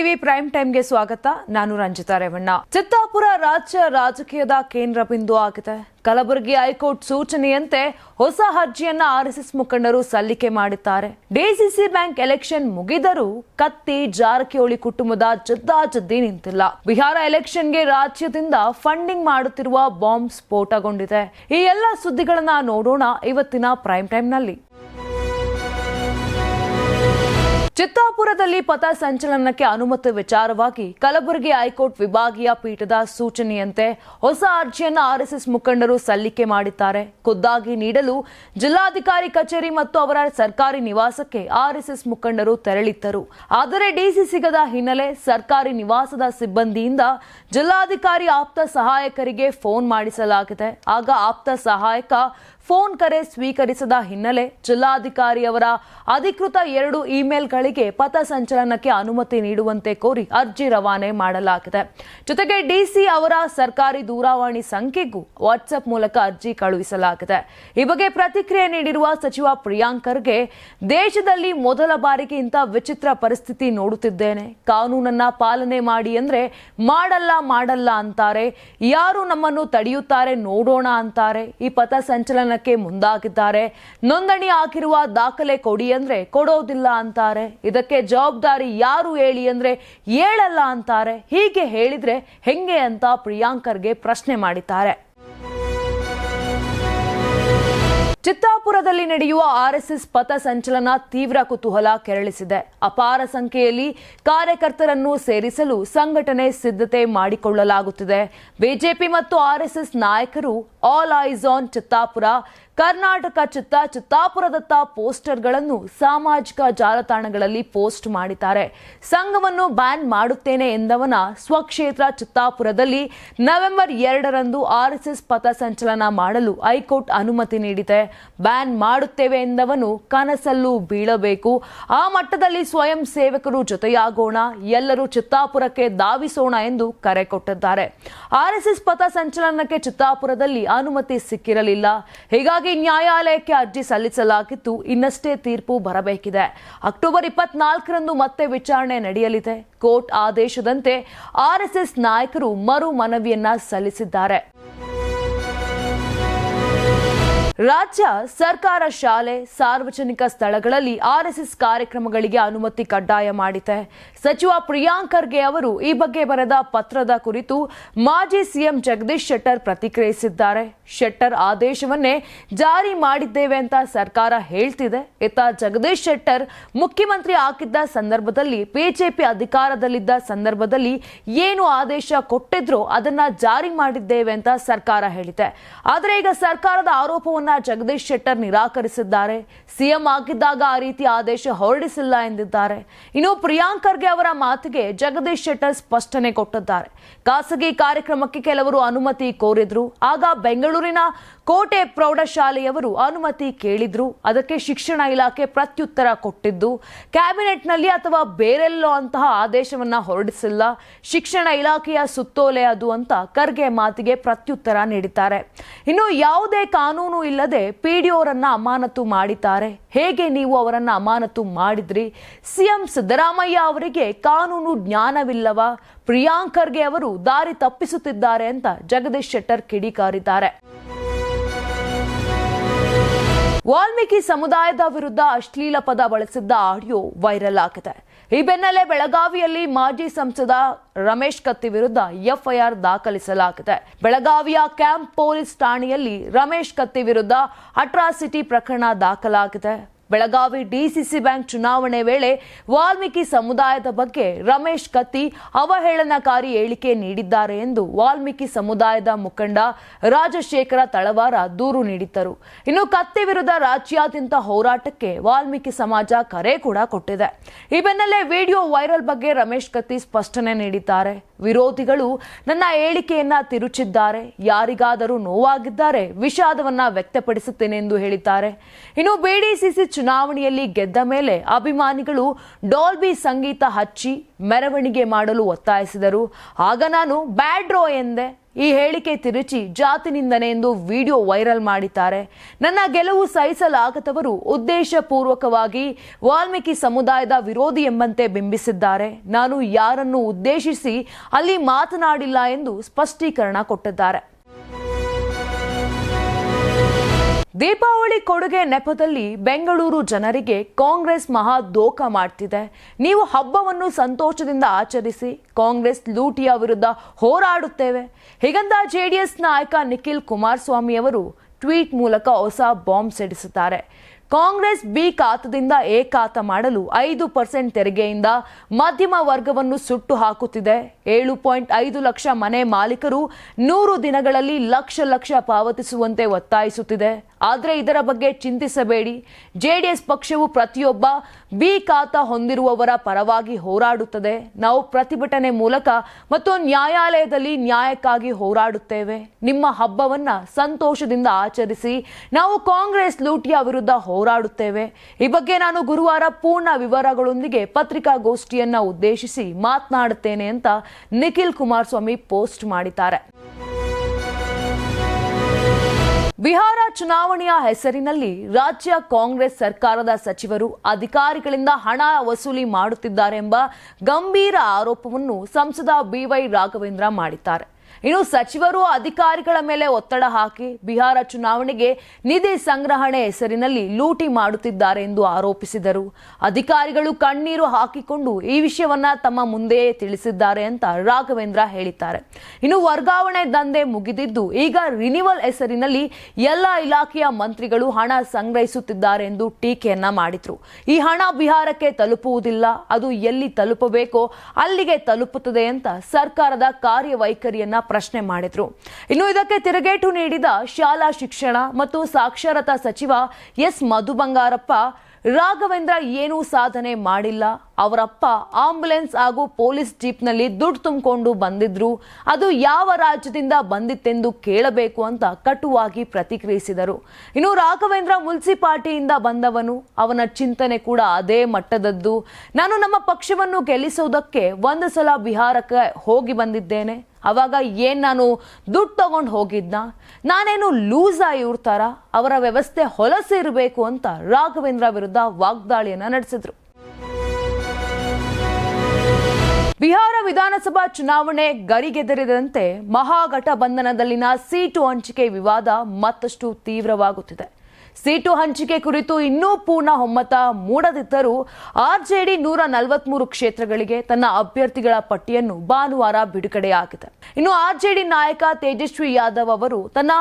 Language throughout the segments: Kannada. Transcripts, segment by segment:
ಟಿವಿ ಪ್ರೈಮ್ ಟೈಮ್ಗೆ ಸ್ವಾಗತ. ನಾನು ರಂಜಿತಾ ರೇವಣ್ಣ. ಚಿತ್ತಾಪುರ ರಾಜ್ಯ ರಾಜಕೀಯದ ಕೇಂದ್ರ ಬಿಂದು ಆಗಿದೆ. ಕಲಬುರಗಿ ಹೈಕೋರ್ಟ್ ಸೂಚನೆಯಂತೆ ಹೊಸ ಅರ್ಜಿಯನ್ನ ಆರ್ಎಸ್ಎಸ್ ಮುಖಂಡರು ಸಲ್ಲಿಕೆ ಮಾಡಿದ್ದಾರೆ. ಡಿಸಿಸಿ ಬ್ಯಾಂಕ್ ಎಲೆಕ್ಷನ್ ಮುಗಿದರೂ ಕತ್ತಿ, ಜಾರಕಿಹೊಳಿ ಕುಟುಂಬದ ಜದ್ದಾಜದ್ದಿ ನಿಂತಿಲ್ಲ. ಬಿಹಾರ ಎಲೆಕ್ಷನ್ಗೆ ರಾಜ್ಯದಿಂದ ಫಂಡಿಂಗ್ ಮಾಡುತ್ತಿರುವ ಬಾಂಬ್ ಸ್ಫೋಟಗೊಂಡಿದೆ. ಈ ಎಲ್ಲ ಸುದ್ದಿಗಳನ್ನ ನೋಡೋಣ ಇವತ್ತಿನ ಪ್ರೈಮ್ ಟೈಮ್ನಲ್ಲಿ. ಚಿತ್ತಾಪುರದಲ್ಲಿ ಪಥ ಸಂಚಲನಕ್ಕೆ ಅನುಮತಿ ವಿಚಾರವಾಗಿ ಕಲಬುರಗಿ ಹೈಕೋರ್ಟ್ ವಿಭಾಗೀಯ ಪೀಠದ ಸೂಚನೆಯಂತೆ ಹೊಸ ಅರ್ಜಿಯನ್ನು ಆರ್ಎಸ್ಎಸ್ ಮುಖಂಡರು ಸಲ್ಲಿಕೆ ಮಾಡಿದ್ದಾರೆ. ಖುದ್ದಾಗಿ ನೀಡಲು ಜಿಲ್ಲಾಧಿಕಾರಿ ಕಚೇರಿ ಮತ್ತು ಅವರ ಸರ್ಕಾರಿ ನಿವಾಸಕ್ಕೆ ಆರ್ಎಸ್ಎಸ್ ಮುಖಂಡರು ತೆರಳಿದ್ದರು. ಆದರೆ ಡಿಸಿ ಸಿಗದ ಹಿನ್ನೆಲೆ ಸರ್ಕಾರಿ ನಿವಾಸದ ಸಿಬ್ಬಂದಿಯಿಂದ ಜಿಲ್ಲಾಧಿಕಾರಿ ಆಪ್ತ ಸಹಾಯಕರಿಗೆ ಫೋನ್ ಮಾಡಿಸಲಾಗಿದೆ. ಆಗ ಆಪ್ತ ಸಹಾಯಕ ಫೋನ್ ಕರೆ ಸ್ವೀಕರಿಸದ ಹಿನ್ನೆಲೆ ಜಿಲ್ಲಾಧಿಕಾರಿಯವರ ಅಧಿಕೃತ ಎರಡು ಇಮೇಲ್ಗಳಿಗೆ ಪಥ ಸಂಚಲನಕ್ಕೆ ಅನುಮತಿ ನೀಡುವಂತೆ ಕೋರಿ ಅರ್ಜಿ ರವಾನೆ ಮಾಡಲಾಗಿದೆ. ಜೊತೆಗೆ ಡಿಸಿ ಅವರ ಸರ್ಕಾರಿ ದೂರವಾಣಿ ಸಂಖ್ಯೆಗೂ ವಾಟ್ಸ್ಆಪ್ ಮೂಲಕ ಅರ್ಜಿ ಕಳುಹಿಸಲಾಗಿದೆ. ಈ ಬಗ್ಗೆ ಪ್ರತಿಕ್ರಿಯೆ ನೀಡಿರುವ ಸಚಿವ ಪ್ರಿಯಾಂಕರ್ಗೆ ದೇಶದಲ್ಲಿ ಮೊದಲ ಬಾರಿಗೆ ಇಂಥ ವಿಚಿತ್ರ ಪರಿಸ್ಥಿತಿ ನೋಡುತ್ತಿದ್ದೇನೆ. ಕಾನೂನನ್ನ ಪಾಲನೆ ಮಾಡಿ ಅಂದ್ರೆ ಮಾಡಲ್ಲ ಮಾಡಲ್ಲ ಅಂತಾರೆ. ಯಾರು ನಮ್ಮನ್ನು ತಡೆಯುತ್ತಾರೆ ನೋಡೋಣ ಅಂತಾರೆ. ಈ ಪಥ ಸಂಚಲನಕ್ಕೆ ಮುಂದಾಗಿದ್ದಾರೆ. ನೋಂದಣಿ ಆಗಿರುವ ದಾಖಲೆ ಕೊಡಿ ಅಂದ್ರೆ ಕೊಡೋದಿಲ್ಲ ಅಂತಾರೆ. ಇದಕ್ಕೆ ಜವಾಬ್ದಾರಿ ಯಾರು ಹೇಳಿ ಅಂದ್ರೆ ಹೇಳಲ್ಲ ಅಂತಾರೆ. ಹೀಗೆ ಹೇಳಿದ್ರೆ ಹೆಂಗೆ ಅಂತ ಪ್ರಿಯಾಂಕರ್ಗೆ ಪ್ರಶ್ನೆ ಮಾಡಿದ್ದಾರೆ. ಚಿತ್ತಾಪುರದಲ್ಲಿ ನಡೆಯುವ ಆರ್ಎಸ್ಎಸ್ ಪಥ ಸಂಚಲನ ತೀವ್ರ ಕುತೂಹಲ ಕೆರಳಿಸಿದೆ. ಅಪಾರ ಸಂಖ್ಯೆಯಲ್ಲಿ ಕಾರ್ಯಕರ್ತರನ್ನು ಸೇರಿಸಲು ಸಂಘಟನೆ ಸಿದ್ಧತೆ ಮಾಡಿಕೊಳ್ಳಲಾಗುತ್ತಿದೆ. ಬಿಜೆಪಿ ಮತ್ತು ಆರ್ಎಸ್ಎಸ್ ನಾಯಕರು all eyes on Chittapur Karnataka ಚಿತ್ತ ಚಿತ್ತಾಪುರದತ್ತ ಪೋಸ್ಟರ್ಗಳನ್ನು ಸಾಮಾಜಿಕ ಜಾಲತಾಣಗಳಲ್ಲಿ ಪೋಸ್ಟ್ ಮಾಡಿದ್ದಾರೆ ಸಂಘವನ್ನು ಬ್ಯಾನ್ ಮಾಡುತ್ತೇನೆ ಎಂದವನ ಸ್ವಕ್ಷೇತ್ರ ಚಿತ್ತಾಪುರದಲ್ಲಿ ನವೆಂಬರ್ ಎರಡರಂದು ಆರ್ಎಸ್ಎಸ್ ಪಥ ಸಂಚಲನ ಮಾಡಲು ಹೈಕೋರ್ಟ್ ಅನುಮತಿ ನೀಡಿದೆ ಬ್ಯಾನ್ ಮಾಡುತ್ತೇವೆ ಎಂದವನು ಕನಸಲ್ಲೂ ಬೀಳಬೇಕು ಆ ಮಟ್ಟದಲ್ಲಿ ಸ್ವಯಂ ಸೇವಕರು ಜೊತೆಯಾಗೋಣ ಎಲ್ಲರೂ ಚಿತ್ತಾಪುರಕ್ಕೆ ಧಾವಿಸೋಣ ಎಂದು ಕರೆ ಕೊಟ್ಟಿದ್ದಾರೆ ಆರ್ಎಸ್ಎಸ್ ಪಥ ಸಂಚಲನಕ್ಕೆ ಚಿತ್ತಾಪುರದಲ್ಲಿ ಅನುಮತಿ ಸಿಕ್ಕಿರಲಿಲ್ಲ. ಹೀಗಾಗಿ ನ್ಯಾಯಾಲಯಕ್ಕೆ ಅರ್ಜಿ ಸಲ್ಲಿಸಲಾಗಿದ್ದು ಇನ್ನಷ್ಟೇ ತೀರ್ಪು ಬರಬೇಕಿದೆ. ಅಕ್ಟೋಬರ್ ಇಪ್ಪತ್ನಾಲ್ಕರಂದು ಮತ್ತೆ ವಿಚಾರಣೆ ನಡೆಯಲಿದೆ. ಕೋರ್ಟ್ ಆದೇಶದಂತೆ ಆರ್ಎಸ್ಎಸ್ ನಾಯಕರು ಮರು ಮನವಿಯನ್ನ ಸಲ್ಲಿಸಿದ್ದಾರೆ. ರಾಜ್ಯ ಸರ್ಕಾರ ಶಾಲೆ, ಸಾರ್ವಜನಿಕ ಸ್ಥಳಗಳಲ್ಲಿ ಆರ್ಎಸ್ಎಸ್ ಕಾರ್ಯಕ್ರಮಗಳಿಗೆ ಅನುಮತಿ ಕಡ್ಡಾಯ ಮಾಡಿದೆ. ಸಚಿವ ಪ್ರಿಯಾಂಕ್ ಖರ್ಗೆ ಅವರು ಈ ಬಗ್ಗೆ ಬರೆದ ಪತ್ರದ ಕುರಿತು ಮಾಜಿ ಸಿಎಂ ಜಗದೀಶ್ ಶೆಟ್ಟರ್ ಪ್ರತಿಕ್ರಿಯಿಸಿದ್ದಾರೆ. ಶೆಟ್ಟರ್ ಆದೇಶವನ್ನೇ ಜಾರಿ ಮಾಡಿದ್ದೇವೆ ಅಂತ ಸರ್ಕಾರ ಹೇಳ್ತಿದೆ. ಇತ್ತ ಜಗದೀಶ್ ಶೆಟ್ಟರ್ ಮುಖ್ಯಮಂತ್ರಿ ಆಗಿದ್ದ ಸಂದರ್ಭದಲ್ಲಿ, ಬಿಜೆಪಿ ಅಧಿಕಾರದಲ್ಲಿದ್ದ ಸಂದರ್ಭದಲ್ಲಿ ಏನು ಆದೇಶ ಕೊಟ್ಟಿದ್ರೋ ಅದನ್ನ ಜಾರಿ ಮಾಡಿದ್ದೇವೆ ಅಂತ ಸರ್ಕಾರ ಹೇಳಿದೆ. ಆದರೆ ಈಗ ಸರ್ಕಾರದ ಆರೋಪವನ್ನ ಜಗದೀಶ್ ಶೆಟ್ಟರ್ ನಿರಾಕರಿಸಿದ್ದಾರೆ. ಸಿಎಂ ಆಗಿದ್ದಾಗ ಆ ರೀತಿ ಆದೇಶ ಹೊರಡಿಸಿಲ್ಲ ಎಂದಿದ್ದಾರೆ. ಇನ್ನು ಪ್ರಿಯಾಂಕ್ ಖರ್ಗೆ ಅವರ ಮಾತಿಗೆ ಜಗದೀಶ್ ಶೆಟ್ಟರ್ ಸ್ಪಷ್ಟನೆ ಕೊಟ್ಟಿದ್ದಾರೆ. ಖಾಸಗಿ ಕಾರ್ಯಕ್ರಮಕ್ಕೆ ಕೆಲವರು ಅನುಮತಿ ಕೋರಿದ್ರು. ಆಗ ಬೆಂಗಳೂರಿನ ಕೋಟೆ ಪ್ರೌಢಶಾಲೆಯವರು ಅನುಮತಿ ಕೇಳಿದ್ರು, ಅದಕ್ಕೆ ಶಿಕ್ಷಣ ಇಲಾಖೆ ಪ್ರತ್ಯುತ್ತರ ಕೊಟ್ಟಿದ್ದು, ಕ್ಯಾಬಿನೆಟ್ನಲ್ಲಿ ಅಥವಾ ಬೇರೆಲ್ಲೋ ಅಂತಹ ಆದೇಶವನ್ನ ಹೊರಡಿಸಿಲ್ಲ, ಶಿಕ್ಷಣ ಇಲಾಖೆಯ ಸುತ್ತೋಲೆ ಅದು ಅಂತ ಖರ್ಗೆ ಮಾತಿಗೆ ಪ್ರತ್ಯುತ್ತರ ನೀಡಿದ್ದಾರೆ. ಇನ್ನು ಯಾವುದೇ ಕಾನೂನು ಇಲ್ಲದೆ ಪಿಡಿಒರನ್ನ ಅಮಾನತು ಮಾಡಿದ್ದಾರೆ. ಹೇಗೆ ನೀವು ಅವರನ್ನು ಅಮಾನತು ಮಾಡಿದ್ರಿ? ಸಿಎಂ ಸಿದ್ದರಾಮಯ್ಯ ಅವರಿಗೆ ಕಾನೂನು ಜ್ಞಾನವಿಲ್ಲವಾ? ಪ್ರಿಯಾಂಕ್ ಖರ್ಗೆ ಅವರು ದಾರಿ ತಪ್ಪಿಸುತ್ತಿದ್ದಾರೆ ಅಂತ ಜಗದೀಶ್ ಶೆಟ್ಟರ್ ಕಿಡಿಕಾರಿದ್ದಾರೆ. ವಾಲ್ಮೀಕಿ ಸಮುದಾಯದ ವಿರುದ್ಧ ಅಶ್ಲೀಲ ಪದ ಬಳಸಿದ್ದ ಆಡಿಯೋ ವೈರಲ್ ಆಗಿದೆ. ಈ ಬೆನ್ನಲ್ಲೇ ಬೆಳಗಾವಿಯಲ್ಲಿ ಮಾಜಿ ಸಂಸದ ರಮೇಶ್ ಕತ್ತಿ ವಿರುದ್ಧ ಎಫ್ಐಆರ್ ದಾಖಲಿಸಲಾಗಿದೆ. ಬೆಳಗಾವಿಯ ಕ್ಯಾಂಪ್ ಪೊಲೀಸ್ ಠಾಣೆಯಲ್ಲಿ ರಮೇಶ್ ಕತ್ತಿ ವಿರುದ್ಧ ಅಟ್ರಾಸಿಟಿ ಪ್ರಕರಣ ದಾಖಲಾಗಿದೆ. ಬೆಳಗಾವಿ ಡಿಸಿಸಿ ಬ್ಯಾಂಕ್ ಚುನಾವಣೆ ವೇಳೆ ವಾಲ್ಮೀಕಿ ಸಮುದಾಯದ ಬಗ್ಗೆ ರಮೇಶ್ ಕತ್ತಿ ಅವಹೇಳನಕಾರಿ ಹೇಳಿಕೆ ನೀಡಿದ್ದಾರೆ ಎಂದು ವಾಲ್ಮೀಕಿ ಸಮುದಾಯದ ಮುಖಂಡ ರಾಜಶೇಖರ ತಳವಾರ ದೂರು ನೀಡಿದ್ದರು. ಇನ್ನು ಕತ್ತಿ ವಿರುದ್ಧ ರಾಜ್ಯಾದ್ಯಂತ ಹೋರಾಟಕ್ಕೆ ವಾಲ್ಮೀಕಿ ಸಮಾಜ ಕರೆ ಕೂಡ ಕೊಟ್ಟಿದೆ. ಈ ಬೆನ್ನಲ್ಲೇ ವಿಡಿಯೋ ವೈರಲ್ ಬಗ್ಗೆ ರಮೇಶ್ ಕತ್ತಿ ಸ್ಪಷ್ಟನೆ ನೀಡಿದ್ದಾರೆ. ವಿರೋಧಿಗಳು ನನ್ನ ಹೇಳಿಕೆಯನ್ನ ತಿರುಚಿದ್ದಾರೆ. ಯಾರಿಗಾದರೂ ನೋವಾಗಿದ್ದಾರೆ. ವಿಷಾದವನ್ನ ವ್ಯಕ್ತಪಡಿಸುತ್ತೇನೆ ಎಂದು ಹೇಳಿದ್ದಾರೆ. ಇನ್ನು ಬಿಡಿಸಿಸಿ ಚುನಾವಣೆಯಲ್ಲಿ ಗೆದ್ದ ಮೇಲೆ ಅಭಿಮಾನಿಗಳು ಡಾಲ್ಬಿ ಸಂಗೀತ ಹಚ್ಚಿ ಮೆರವಣಿಗೆ ಮಾಡಲು ಒತ್ತಾಯಿಸಿದರು. ಆಗ ನಾನು ಬ್ಯಾಡ್ರೋ ಎಂದೆ. ಈ ಹೇಳಿಕೆ ತಿರುಚಿ ಜಾತಿ ನಿಂದನೆ ಎಂದು ವಿಡಿಯೋ ವೈರಲ್ ಮಾಡಿದ್ದಾರೆ. ನನ್ನ ಗೆಲುವು ಸಹಿಸಲಾಗದವರು ಉದ್ದೇಶಪೂರ್ವಕವಾಗಿ ವಾಲ್ಮೀಕಿ ಸಮುದಾಯದ ವಿರೋಧಿ ಎಂಬಂತೆ ಬಿಂಬಿಸಿದ್ದಾರೆ. ನಾನು ಯಾರನ್ನು ಉದ್ದೇಶಿಸಿ ಅಲ್ಲಿ ಮಾತನಾಡಿಲ್ಲ ಎಂದು ಸ್ಪಷ್ಟೀಕರಣ ಕೊಟ್ಟಿದ್ದಾರೆ. ದೀಪಾವಳಿ ಕೊಡುಗೆ ನೆಪದಲ್ಲಿ ಬೆಂಗಳೂರು ಜನರಿಗೆ ಕಾಂಗ್ರೆಸ್ ಮಹಾ ದೋಖ ಮಾಡ್ತಿದೆ. ನೀವು ಹಬ್ಬವನ್ನು ಸಂತೋಷದಿಂದ ಆಚರಿಸಿ ಕಾಂಗ್ರೆಸ್ ಲೂಟಿಯ ವಿರುದ್ಧ ಹೋರಾಡುತ್ತೇವೆ. ಹೀಗಂತ ಜೆಡಿಎಸ್ ನಾಯಕ ನಿಖಿಲ್ ಕುಮಾರಸ್ವಾಮಿ ಅವರು ಟ್ವೀಟ್ ಮೂಲಕ ಹೊಸ ಬಾಂಬ್ ಸಿಡಿಸುತ್ತಾರೆ. ಕಾಂಗ್ರೆಸ್ ಬಿ ಖಾತದಿಂದ ಎ ಮಾಡಲು ಐದು ಪರ್ಸೆಂಟ್ ತೆರಿಗೆಯಿಂದ ಮಧ್ಯಮ ವರ್ಗವನ್ನು ಸುಟ್ಟು ಹಾಕುತ್ತಿದೆ. ಏಳು ಪಾಯಿಂಟ್ ಐದು ಲಕ್ಷ ಮನೆ ಮಾಲೀಕರು ನೂರು ದಿನಗಳಲ್ಲಿ ಲಕ್ಷ ಲಕ್ಷ ಪಾವತಿಸುವಂತೆ ಒತ್ತಾಯಿಸುತ್ತಿದೆ. ಆದರೆ ಇದರ ಬಗ್ಗೆ ಚಿಂತಿಸಬೇಡಿ. ಜೆಡಿಎಸ್ ಪಕ್ಷವು ಪ್ರತಿಯೊಬ್ಬ ಬಿ ಖಾತ ಹೊಂದಿರುವವರ ಪರವಾಗಿ ಹೋರಾಡುತ್ತದೆ. ನಾವು ಪ್ರತಿಭಟನೆ ಮೂಲಕ ಮತ್ತು ನ್ಯಾಯಾಲಯದಲ್ಲಿ ನ್ಯಾಯಕ್ಕಾಗಿ ಹೋರಾಡುತ್ತೇವೆ. ನಿಮ್ಮ ಹಬ್ಬವನ್ನು ಸಂತೋಷದಿಂದ ಆಚರಿಸಿ, ನಾವು ಕಾಂಗ್ರೆಸ್ ಲೂಟಿಯ ವಿರುದ್ಧ ಹೋರಾಡುತ್ತೇವೆ. ಈ ಬಗ್ಗೆ ನಾನು ಗುರುವಾರ ಪೂರ್ಣ ವಿವರಗಳೊಂದಿಗೆ ಪತ್ರಿಕಾಗೋಷ್ಠಿಯನ್ನು ಉದ್ದೇಶಿಸಿ ಮಾತನಾಡುತ್ತೇನೆ ಅಂತ ನಿಖಿಲ್ ಕುಮಾರಸ್ವಾಮಿ ಪೋಸ್ಟ್ ಮಾಡಿದ್ದಾರೆ. ಬಿಹಾರ ಚುನಾವಣೆಯ ಹೆಸರಿನಲ್ಲಿ ರಾಜ್ಯ ಕಾಂಗ್ರೆಸ್ ಸರ್ಕಾರದ ಸಚಿವರು ಅಧಿಕಾರಿಗಳಿಂದ ಹಣ ವಸೂಲಿ ಮಾಡುತ್ತಿದ್ದಾರೆ ಎಂಬ ಗಂಭೀರ ಆರೋಪವನ್ನು ಸಂಸದ ಬಿವೈ ರಾಘವೇಂದ್ರ ಮಾಡಿದ್ದಾರೆ. ಇನ್ನು ಸಚಿವರು ಅಧಿಕಾರಿಗಳ ಮೇಲೆ ಒತ್ತಡ ಹಾಕಿ ಬಿಹಾರ ಚುನಾವಣೆಗೆ ನಿಧಿ ಸಂಗ್ರಹಣೆ ಹೆಸರಿನಲ್ಲಿ ಲೂಟಿ ಮಾಡುತ್ತಿದ್ದಾರೆ ಎಂದು ಆರೋಪಿಸಿದರು. ಅಧಿಕಾರಿಗಳು ಕಣ್ಣೀರು ಹಾಕಿಕೊಂಡು ಈ ವಿಷಯವನ್ನ ತಮ್ಮ ಮುಂದೆಯೇ ತಿಳಿಸಿದ್ದಾರೆ ಅಂತ ರಾಘವೇಂದ್ರ ಹೇಳಿದ್ದಾರೆ. ಇನ್ನು ವರ್ಗಾವಣೆ ದಂಧೆ ಮುಗಿದಿದ್ದು, ಈಗ ರಿನಿವಲ್ ಹೆಸರಿನಲ್ಲಿ ಎಲ್ಲ ಇಲಾಖೆಯ ಮಂತ್ರಿಗಳು ಹಣ ಸಂಗ್ರಹಿಸುತ್ತಿದ್ದಾರೆ ಎಂದು ಟೀಕೆಯನ್ನ ಮಾಡಿದ್ರು. ಈ ಹಣ ಬಿಹಾರಕ್ಕೆ ತಲುಪುವುದಿಲ್ಲ. ಅದು ಎಲ್ಲಿ ತಲುಪಬೇಕೋ ಅಲ್ಲಿಗೆ ತಲುಪುತ್ತದೆ ಅಂತ ಸರ್ಕಾರದ ಕಾರ್ಯವೈಖರಿಯನ್ನ ಪ್ರಶ್ನೆ ಮಾಡಿದ್ರು. ಇನ್ನು ಇದಕ್ಕೆ ತಿರುಗೇಟು ನೀಡಿದ ಶಾಲಾ ಶಿಕ್ಷಣ ಮತ್ತು ಸಾಕ್ಷರತಾ ಸಚಿವ ಎಸ್ ಮಧು ಬಂಗಾರಪ್ಪ ರಾಘವೇಂದ್ರ ಏನೂ ಸಾಧನೆ ಮಾಡಿಲ್ಲ. ಅವರಪ್ಪ ಆಂಬುಲೆನ್ಸ್ ಹಾಗೂ ಪೊಲೀಸ್ ಜೀಪ್ನಲ್ಲಿ ದುಡ್ಡು ತುಂಬಿಕೊಂಡು ಬಂದಿದ್ರು. ಅದು ಯಾವ ರಾಜ್ಯದಿಂದ ಬಂದಿತ್ತೆಂದು ಕೇಳಬೇಕು ಅಂತ ಕಟುವಾಗಿ ಪ್ರತಿಕ್ರಿಯಿಸಿದರು. ಇನ್ನು ರಾಘವೇಂದ್ರ ಮುನ್ಸಿಪಾಲ್ಟಿಯಿಂದ ಬಂದವನು. ಅವನ ಚಿಂತನೆ ಕೂಡ ಅದೇ ಮಟ್ಟದದ್ದು. ನಾನು ನಮ್ಮ ಪಕ್ಷವನ್ನು ಗೆಲ್ಲಿಸುವುದಕ್ಕೆ ಒಂದು ಸಲ ಬಿಹಾರಕ್ಕೆ ಹೋಗಿ ಬಂದಿದ್ದೇನೆ. ಅವಾಗ ಏನು ನಾನು ದುಡ್ಡು ತಗೊಂಡು ಹೋಗಿದ್ನ? ನಾನೇನು ಲೂಸ್ ಆಗಿ ಥರ ಅವರ ವ್ಯವಸ್ಥೆ ಹೊಲಸಿರಬೇಕು ಅಂತ ರಾಘವೇಂದ್ರ ವಿರುದ್ಧ ವಾಗ್ದಾಳಿಯನ್ನು ನಡೆಸಿದ್ರು. ಬಿಹಾರ ವಿಧಾನಸಭಾ ಚುನಾವಣೆ ಗರಿಗೆದರಿದಂತೆ ಮಹಾಗಠಬಂಧನದಲ್ಲಿನ ಸೀಟು ಹಂಚಿಕೆ ವಿವಾದ ಮತ್ತಷ್ಟು ತೀವ್ರವಾಗುತ್ತಿದೆ. ಸೀಟು ಹಂಚಿಕೆ ಕುರಿತು ಇನ್ನೂ ಪೂರ್ಣ ಒಮ್ಮತ ಮೂಡದಿದ್ದರೂ ಆರ್ಜೆಡಿ ನೂರ ನಲವತ್ಮೂರು ಕ್ಷೇತ್ರಗಳಿಗೆ ತನ್ನ ಅಭ್ಯರ್ಥಿಗಳ ಪಟ್ಟಿಯನ್ನು ಭಾನುವಾರ ಬಿಡುಗಡೆಯಾಗಿದೆ. ಇನ್ನು ಆರ್ಜೆಡಿ ನಾಯಕ ತೇಜಸ್ವಿ ಯಾದವ್ ಅವರು ತನ್ನ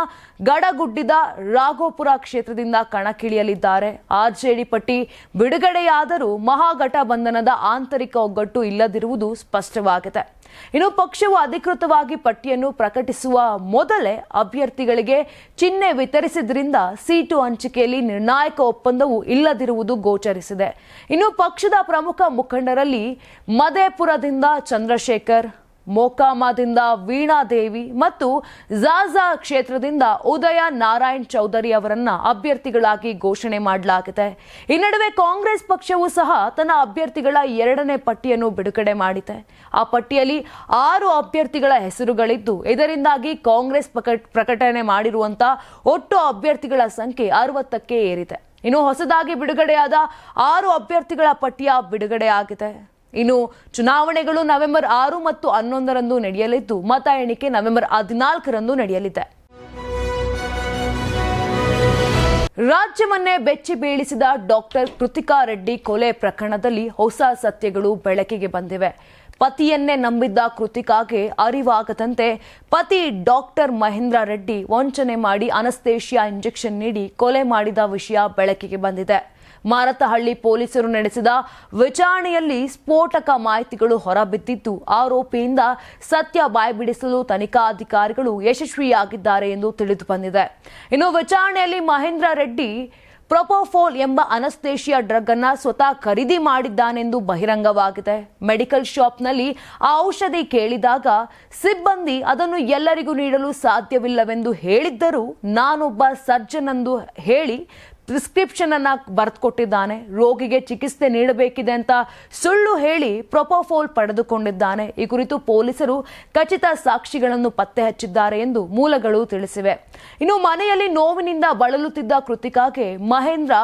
ಗಡಗುಡ್ಡಿದ ರಾಘೋಪುರ ಕ್ಷೇತ್ರದಿಂದ ಕಣಕ್ಕಿಳಿಯಲಿದ್ದಾರೆ. ಆರ್ಜೆಡಿ ಪಟ್ಟಿ ಬಿಡುಗಡೆಯಾದರೂ ಮಹಾಗಠಬಂಧನದ ಆಂತರಿಕ ಒಗ್ಗಟ್ಟು ಇಲ್ಲದಿರುವುದು ಸ್ಪಷ್ಟವಾಗಿದೆ. ಇನ್ನು ಪಕ್ಷವು ಅಧಿಕೃತವಾಗಿ ಪಟ್ಟಿಯನ್ನು ಪ್ರಕಟಿಸುವ ಮೊದಲೇ ಅಭ್ಯರ್ಥಿಗಳಿಗೆ ಚಿಹ್ನೆ ವಿತರಿಸಿದ್ರಿಂದ ಸೀಟು ಹಂಚಿಕೆಯಲ್ಲಿ ನಿರ್ಣಾಯಕ ಒಪ್ಪಂದವು ಇಲ್ಲದಿರುವುದು ಗೋಚರಿಸಿದೆ. ಇನ್ನು ಪಕ್ಷದ ಪ್ರಮುಖ ಮುಖಂಡರಲ್ಲಿ ಮದೇಪುರದಿಂದ ಚಂದ್ರಶೇಖರ್ ಮೋಕಾಮದಿಂದ ವೀಣಾದೇವಿ ಮತ್ತು ಝಾಝಾ ಕ್ಷೇತ್ರದಿಂದ ಉದಯ ನಾರಾಯಣ್ ಚೌಧರಿ ಅವರನ್ನ ಅಭ್ಯರ್ಥಿಗಳಾಗಿ ಘೋಷಣೆ ಮಾಡಲಾಗಿದೆ. ಈ ನಡುವೆ ಕಾಂಗ್ರೆಸ್ ಪಕ್ಷವು ಸಹ ತನ್ನ ಅಭ್ಯರ್ಥಿಗಳ ಎರಡನೇ ಪಟ್ಟಿಯನ್ನು ಬಿಡುಗಡೆ ಮಾಡಿದೆ. ಆ ಪಟ್ಟಿಯಲ್ಲಿ ಆರು ಅಭ್ಯರ್ಥಿಗಳ ಹೆಸರುಗಳಿದ್ದು, ಇದರಿಂದಾಗಿ ಕಾಂಗ್ರೆಸ್ ಪ್ರಕ- ಪ್ರಕಟಣೆ ಮಾಡಿರುವಂತಹ ಒಟ್ಟು ಅಭ್ಯರ್ಥಿಗಳ ಸಂಖ್ಯೆ ಅರವತ್ತಕ್ಕೆ ಏರಿದೆ. ಇನ್ನು ಹೊಸದಾಗಿ ಬಿಡುಗಡೆಯಾದ ಆರು ಅಭ್ಯರ್ಥಿಗಳ ಪಟ್ಟಿಯ ಬಿಡುಗಡೆಯಾಗಿದೆ. ಇನ್ನು ಚುನಾವಣೆಗಳು ನವೆಂಬರ್ ಆರು ಮತ್ತು ಹನ್ನೊಂದರಂದು ನಡೆಯಲಿದ್ದು, ಮತ ಎಣಿಕೆ ನವೆಂಬರ್ ಹದಿನಾಲ್ಕರಂದು ನಡೆಯಲಿದೆ. ರಾಜ್ಯವನ್ನೇ ಬೆಚ್ಚಿ ಬೀಳಿಸಿದ ಡಾಕ್ಟರ್ ಕೃತಿಕಾ ರೆಡ್ಡಿ ಕೊಲೆ ಪ್ರಕರಣದಲ್ಲಿ ಹೊಸ ಸತ್ಯಗಳು ಬೆಳಕಿಗೆ ಬಂದಿವೆ. ಪತಿಯನ್ನೇ ನಂಬಿದ್ದ ಕೃತಿಕಾಗೆ ಅರಿವಾಗದಂತೆ ಪತಿ ಡಾಕ್ಟರ್ ಮಹೇಂದ್ರ ರೆಡ್ಡಿ ವಂಚನೆ ಮಾಡಿ ಅನಸ್ತೇಷಿಯಾ ಇಂಜೆಕ್ಷನ್ ನೀಡಿ ಕೊಲೆ ಮಾಡಿದ ವಿಷಯ ಬೆಳಕಿಗೆ ಬಂದಿದೆ. ಮಾರತಹಳ್ಳಿ ಪೊಲೀಸರು ನಡೆಸಿದ ವಿಚಾರಣೆಯಲ್ಲಿ ಸ್ಫೋಟಕ ಮಾಹಿತಿಗಳು ಹೊರಬಿದ್ದಿದ್ದು, ಆರೋಪಿಯಿಂದ ಸತ್ಯ ಬಾಯ್ಬಿಡಿಸಲು ತನಿಖಾಧಿಕಾರಿಗಳು ಯಶಸ್ವಿಯಾಗಿದ್ದಾರೆ ಎಂದು ತಿಳಿದು ಬಂದಿದೆ ಇನ್ನು ವಿಚಾರಣೆಯಲ್ಲಿ ಮಹೇಂದ್ರ ರೆಡ್ಡಿ, ಪ್ರೊಪೋಫೋಲ್ ಎಂಬ ಅನಸ್ತೇಷಿಯಾ ಡ್ರಗ್ ಅನ್ನ ಸ್ವತಃ ಖರೀದಿ ಮಾಡಿದ್ದಾನೆಂದು ಬಹಿರಂಗವಾಗಿದೆ. ಮೆಡಿಕಲ್ ಶಾಪ್ನಲ್ಲಿ ಆ ಔಷಧಿ ಕೇಳಿದಾಗ ಸಿಬ್ಬಂದಿ ಅದನ್ನು ಎಲ್ಲರಿಗೂ ನೀಡಲು ಸಾಧ್ಯವಿಲ್ಲವೆಂದು ಹೇಳಿದ್ದರೂ ನಾನೊಬ್ಬ ಸರ್ಜನ್ ಎಂದು ಹೇಳಿ ಪ್ರಿಸ್ಕ್ರಿಪ್ಷನ್ ಅನ್ನ ಬರೆದುಕೊಟ್ಟಿದ್ದಾನೆ, ರೋಗಿಗೆ ಚಿಕಿತ್ಸೆ ನೀಡಬೇಕಿದೆ ಅಂತ ಸುಳ್ಳು ಹೇಳಿ ಪ್ರೊಪೋಫೋಲ್ ಪಡೆದುಕೊಂಡಿದ್ದಾನೆ. ಈ ಕುರಿತು ಪೊಲೀಸರು ಖಚಿತ ಸಾಕ್ಷಿಗಳನ್ನು ಪತ್ತೆ ಹಚ್ಚಿದ್ದಾರೆ ಎಂದು ಮೂಲಗಳು ತಿಳಿಸಿವೆ. ಇನ್ನು ಮನೆಯಲ್ಲಿ ನೋವಿನಿಂದ ಬಳಲುತ್ತಿದ್ದ ಕೃತಿಕಾಗೆ ಮಹೇಂದ್ರ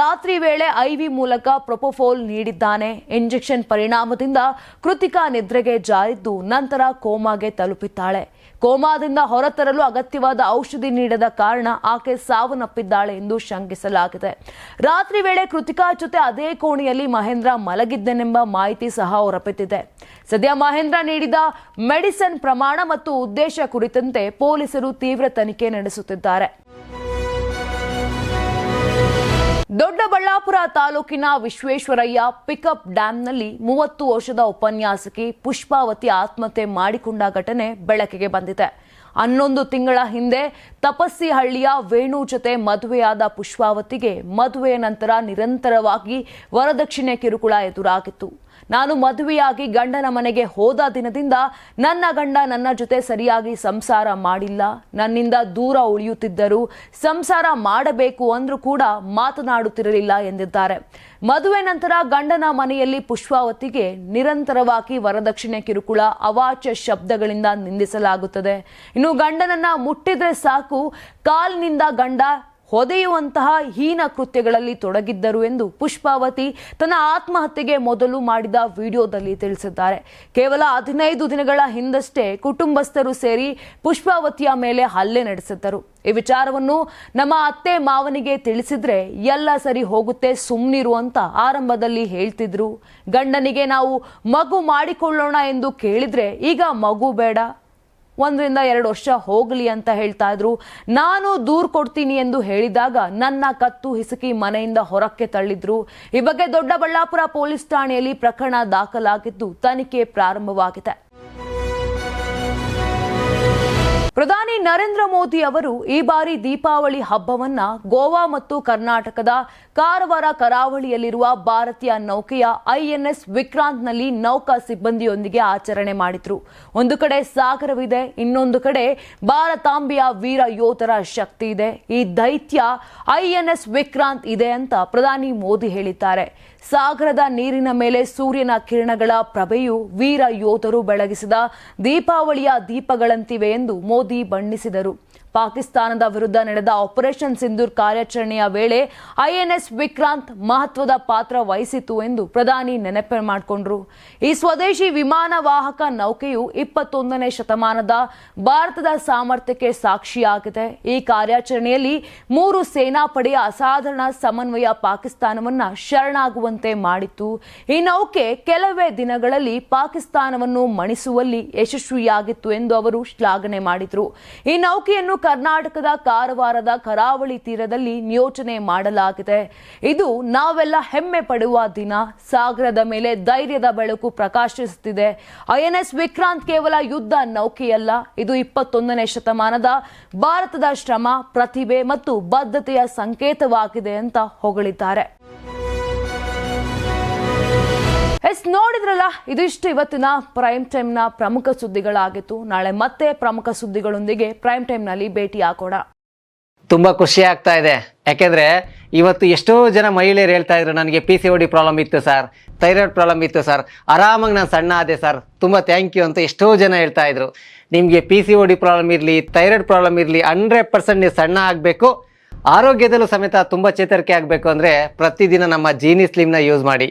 ರಾತ್ರಿ ವೇಳೆ ಐವಿ ಮೂಲಕ ಪ್ರೊಪೋಫೋಲ್ ನೀಡಿದ್ದಾನೆ. ಇಂಜೆಕ್ಷನ್ ಪರಿಣಾಮದಿಂದ ಕೃತಿಕಾ ನಿದ್ರೆಗೆ ಜಾರಿದ್ದು ನಂತರ ಕೋಮಾಗೆ ತಲುಪಿದ್ದಾಳೆ. ಕೋಮಾದಿಂದ ಹೊರತರಲು ಅಗತ್ಯವಾದ ಔಷಧಿ ನೀಡದ ಕಾರಣ ಆಕೆ ಸಾವನ್ನಪ್ಪಿದ್ದಾಳೆ ಎಂದು ಶಂಕಿಸಲಾಗಿದೆ. ರಾತ್ರಿ ವೇಳೆ ಕೃತಿಕಾ ಜೊತೆ ಅದೇ ಕೋಣೆಯಲ್ಲಿ ಮಹೇಂದ್ರ ಮಲಗಿದ್ದನೆಂಬ ಮಾಹಿತಿ ಸಹ ಹೊರಬಿದ್ದಿದೆ. ಸದ್ಯ ಮಹೇಂದ್ರ ನೀಡಿದ ಮೆಡಿಸನ್ ಪ್ರಮಾಣ ಮತ್ತು ಉದ್ದೇಶ ಕುರಿತಂತೆ ಪೊಲೀಸರು ತೀವ್ರ ತನಿಖೆ ನಡೆಸುತ್ತಿದ್ದಾರೆ. ದೊಡ್ಡಬಳ್ಳಾಪುರ ತಾಲೂಕಿನ ವಿಶ್ವೇಶ್ವರಯ್ಯ ಪಿಕಪ್ ಡ್ಯಾಂನಲ್ಲಿ ಮೂವತ್ತು ವರ್ಷದ ಉಪನ್ಯಾಸಕಿ ಪುಷ್ಪಾವತಿ ಆತ್ಮಹತ್ಯೆ ಮಾಡಿಕೊಂಡ ಘಟನೆ ಬೆಳಕಿಗೆ ಬಂದಿದೆ. ಹನ್ನೊಂದು ತಿಂಗಳ ಹಿಂದೆ ತಪಸ್ಸಿಹಳ್ಳಿಯ ವೇಣು ಜೊತೆ ಮದುವೆಯಾದ ಪುಷ್ಪಾವತಿಗೆ ಮದುವೆಯ ನಂತರ ನಿರಂತರವಾಗಿ ವರದಕ್ಷಿಣೆ ಕಿರುಕುಳ ಎದುರಾಗಿತ್ತು. ನಾನು ಮದುವೆಯಾಗಿ ಗಂಡನ ಮನೆಗೆ ಹೋದ ದಿನದಿಂದ ನನ್ನ ಗಂಡ ನನ್ನ ಜೊತೆ ಸರಿಯಾಗಿ ಸಂಸಾರ ಮಾಡಿಲ್ಲ. ನನ್ನಿಂದ ದೂರ ಉಳಿಯುತ್ತಿದ್ದರು ಸಂಸಾರ ಮಾಡಬೇಕು ಅಂದ್ರೂ ಕೂಡ ಮಾತನಾಡುತ್ತಿರಲಿಲ್ಲ ಎಂದಿದ್ದಾರೆ. ಮದುವೆ ನಂತರ ಗಂಡನ ಮನೆಯಲ್ಲಿ ಪುಷ್ಪಾವತಿಗೆ ನಿರಂತರವಾಗಿ ವರದಕ್ಷಿಣೆ ಕಿರುಕುಳ, ಅವಾಚ್ಯ ಶಬ್ದಗಳಿಂದ ನಿಂದಿಸಲಾಗುತ್ತದೆ. ಇನ್ನು ಗಂಡನನ್ನ ಮುಟ್ಟಿದ್ರೆ ಸಾಕು. ಕಾಲಿನಿಂದ ಗಂಡ ಹೊದೆಯುವಂತಹ ಹೀನ ಕೃತ್ಯಗಳಲ್ಲಿ ತೊಡಗಿದ್ದರು ಎಂದು ಪುಷ್ಪಾವತಿ ತನ್ನ ಆತ್ಮಹತ್ಯೆಗೆ ಮೊದಲು ಮಾಡಿದ ವಿಡಿಯೋದಲ್ಲಿ ತಿಳಿಸಿದ್ದಾರೆ. ಕೇವಲ ಹದಿನೈದು ದಿನಗಳ ಹಿಂದಷ್ಟೇ ಕುಟುಂಬಸ್ಥರು ಸೇರಿ ಪುಷ್ಪಾವತಿಯ ಮೇಲೆ ಹಲ್ಲೆ ನಡೆಸಿದ್ದರು. ಈ ವಿಚಾರವನ್ನು ನಮ್ಮ ಅತ್ತೆ ಮಾವನಿಗೆ ತಿಳಿಸಿದ್ರೆ ಎಲ್ಲ ಸರಿ ಹೋಗುತ್ತೆ ಸುಮ್ಮನಿರು ಅಂತ ಆರಂಭದಲ್ಲಿ ಹೇಳ್ತಿದ್ರು. ಗಂಡನಿಗೆ ನಾವು ಮಗು ಮಾಡಿಕೊಳ್ಳೋಣ ಎಂದು ಕೇಳಿದ್ರೆ ಈಗ ಮಗು ಬೇಡ. ಒಂದರಿಂದ ಎರಡು ವರ್ಷ ಹೋಗಲಿ ಅಂತ ಹೇಳ್ತಾ ಇದ್ರು. ನಾನು ದೂರು ಕೊಡ್ತೀನಿ ಎಂದು ಹೇಳಿದಾಗ ನನ್ನ ಕತ್ತು ಹಿಸುಕಿ ಮನೆಯಿಂದ ಹೊರಕ್ಕೆ ತಳ್ಳಿದ್ರು. ಈ ಬಗ್ಗೆ ದೊಡ್ಡಬಳ್ಳಾಪುರ ಪೊಲೀಸ್ ಠಾಣೆಯಲ್ಲಿ ಪ್ರಕರಣ ದಾಖಲಾಗಿದ್ದು ತನಿಖೆ ಪ್ರಾರಂಭವಾಗಿದೆ. ಪ್ರಧಾನಿ ನರೇಂದ್ರ ಮೋದಿ ಅವರು ಈ ಬಾರಿ ದೀಪಾವಳಿ ಹಬ್ಬವನ್ನ ಗೋವಾ ಮತ್ತು ಕರ್ನಾಟಕದ ಕಾರವಾರ ಕರಾವಳಿಯಲ್ಲಿರುವ ಭಾರತೀಯ ನೌಕೆಯ ಐಎನ್ಎಸ್ ವಿಕ್ರಾಂತ್ನಲ್ಲಿ ನೌಕಾ ಸಿಬ್ಬಂದಿಯೊಂದಿಗೆ ಆಚರಣೆ ಮಾಡಿದ್ರು. ಒಂದು ಕಡೆ ಸಾಗರವಿದೆ, ಇನ್ನೊಂದು ಕಡೆ ಭಾರತಾಂಬೆಯ ವೀರ ಯೋಧರ ಶಕ್ತಿ ಇದೆ. ಈ ದೈತ್ಯ ಐಎನ್ಎಸ್ ವಿಕ್ರಾಂತ್ ಇದೆ ಅಂತ ಪ್ರಧಾನಿ ಮೋದಿ ಹೇಳಿದ್ದಾರೆ. ಸಾಗರದ ನೀರಿನ ಮೇಲೆ ಸೂರ್ಯನ ಕಿರಣಗಳ ಪ್ರಭೆಯು ವೀರ ಯೋಧರು ಬೆಳಗಿಸಿದ ದೀಪಾವಳಿಯ ದೀಪಗಳಂತಿವೆ ಎಂದು ಮೋದಿ ಬಣ್ಣಿಸಿದರು. ಪಾಕಿಸ್ತಾನದ ವಿರುದ್ಧ ನಡೆದ ಆಪರೇಷನ್ ಸಿಂಧೂರ್ ಕಾರ್ಯಾಚರಣೆಯ ವೇಳೆ ಐಎನ್ಎಸ್ ವಿಕ್ರಾಂತ್ ಮಹತ್ವದ ಪಾತ್ರ ವಹಿಸಿತು ಎಂದು ಪ್ರಧಾನಿ ನೆನಪು ಮಾಡಿಕೊಂಡ್ರು. ಈ ಸ್ವದೇಶಿ ವಿಮಾನ ವಾಹಕ ನೌಕೆಯು ಇಪ್ಪತ್ತೊಂದನೇ ಶತಮಾನದ ಭಾರತದ ಸಾಮರ್ಥ್ಯಕ್ಕೆ ಸಾಕ್ಷಿಯಾಗಿದೆ. ಈ ಕಾರ್ಯಾಚರಣೆಯಲ್ಲಿ ಮೂರು ಸೇನಾಪಡೆಯ ಅಸಾಧಾರಣ ಸಮನ್ವಯ ಪಾಕಿಸ್ತಾನವನ್ನ ಶರಣಾಗುವಂತೆ ಮಾಡಿತ್ತು. ಈ ನೌಕೆ ಕೆಲವೇ ದಿನಗಳಲ್ಲಿ ಪಾಕಿಸ್ತಾನವನ್ನು ಮಣಿಸುವಲ್ಲಿ ಯಶಸ್ವಿಯಾಗಿತ್ತು ಎಂದು ಅವರು ಶ್ಲಾಘನೆ ಮಾಡಿದರು. ಈ ನೌಕೆಯನ್ನು ಕರ್ನಾಟಕದ ಕಾರವಾರದ ಕರಾವಳಿ ತೀರದಲ್ಲಿ ನಿಯೋಜನೆ ಮಾಡಲಾಗಿದೆ. ಇದು ನಾವೆಲ್ಲ ಹೆಮ್ಮೆ ಪಡುವ ದಿನ. ಸಾಗರದ ಮೇಲೆ ಧೈರ್ಯದ ಬೆಳಕು ಪ್ರಕಾಶಿಸುತ್ತಿದೆ. ಐಎನ್ಎಸ್ ವಿಕ್ರಾಂತ್ ಕೇವಲ ಯುದ್ಧ ನೌಕೆಯಲ್ಲ. ಇದು ಇಪ್ಪತ್ತೊಂದನೇ ಶತಮಾನದ ಭಾರತದ ಶ್ರಮ, ಪ್ರತಿಭೆ ಮತ್ತು ಬದ್ಧತೆಯ ಸಂಕೇತವಾಗಿದೆ ಅಂತ ಹೊಗಳಿದ್ದಾರೆ. ಎಸ್, ನೋಡಿದ್ರಲ್ಲ, ಇದಿಷ್ಟು ಇವತ್ತಿನ ಪ್ರೈಮ್ ಟೈಮ್ನ ಪ್ರಮುಖ ಸುದ್ದಿಗಳಾಗಿತ್ತು. ನಾಳೆ ಮತ್ತೆ ಪ್ರಮುಖ ಸುದ್ದಿಗಳೊಂದಿಗೆ ಪ್ರೈಮ್ ಟೈಮ್ನಲ್ಲಿ ಭೇಟಿ ಹಾಕೋಣ ತುಂಬ ಖುಷಿ ಆಗ್ತಾ ಇದೆ. ಯಾಕೆಂದರೆ ಇವತ್ತು ಎಷ್ಟೋ ಜನ ಮಹಿಳೆಯರು ಹೇಳ್ತಾ ಇದ್ರು, ನನಗೆ P C O D problem ಇತ್ತು ಸರ್ ಥೈರಾಯ್ಡ್ ಪ್ರಾಬ್ಲಮ್ ಇತ್ತು ಸರ್ ಆರಾಮಾಗಿ ನಾನು ಸಣ್ಣ ಆದೆ ಸರ್ ತುಂಬ ಥ್ಯಾಂಕ್ ಯು ಅಂತ ಎಷ್ಟೋ ಜನ ಹೇಳ್ತಾ ಇದ್ರು. ನಿಮಗೆ P C O D problem ಇರಲಿ ಥೈರಾಯ್ಡ್ ಪ್ರಾಬ್ಲಮ್ ಇರಲಿ ಹಂಡ್ರೆಡ್ ಪರ್ಸೆಂಟ್ ನೀವು ಸಣ್ಣ ಆಗಬೇಕು. ಆರೋಗ್ಯದಲ್ಲೂ ಸಮೇತ ತುಂಬ ಚೇತರಿಕೆ ಆಗಬೇಕು ಅಂದರೆ ಪ್ರತಿದಿನ ನಮ್ಮ ಜೀನಿ ಸ್ಲಿಮ್ನ ಯೂಸ್ ಮಾಡಿ.